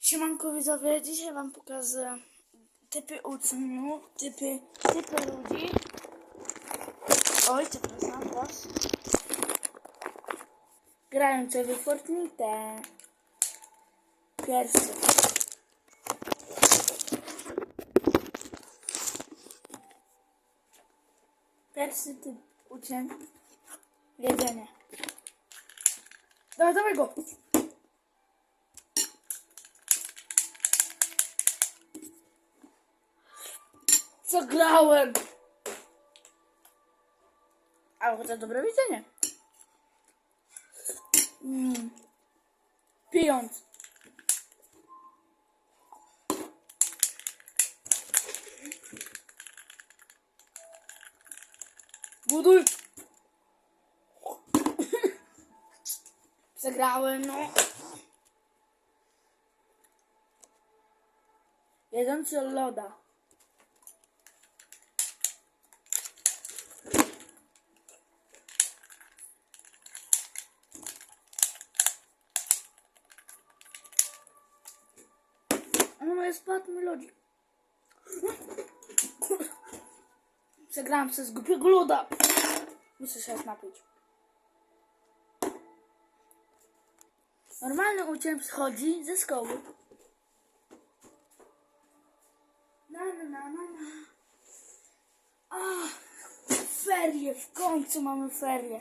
Siemanko widzowie, dzisiaj wam pokażę typy uczniów, typy, typy ludzi. Oj, przepraszam was. Grające w Fortnite. Pierwszy. Pierwszy typ uczeń. Jedzenie. Dawaj, dawaj go! Co grałem? Ale chociaż dobre widzenie. Mm. Pijąc. Buduj. Przegrałem, no. Jedzący od loda. Ono jest spadł mi lodzik. Przegrałam przez głupiego loda. Muszę się napić. Normalny uczeń schodzi ze szkoły. Na, na, na, na, na. Ferie, w końcu mamy ferie.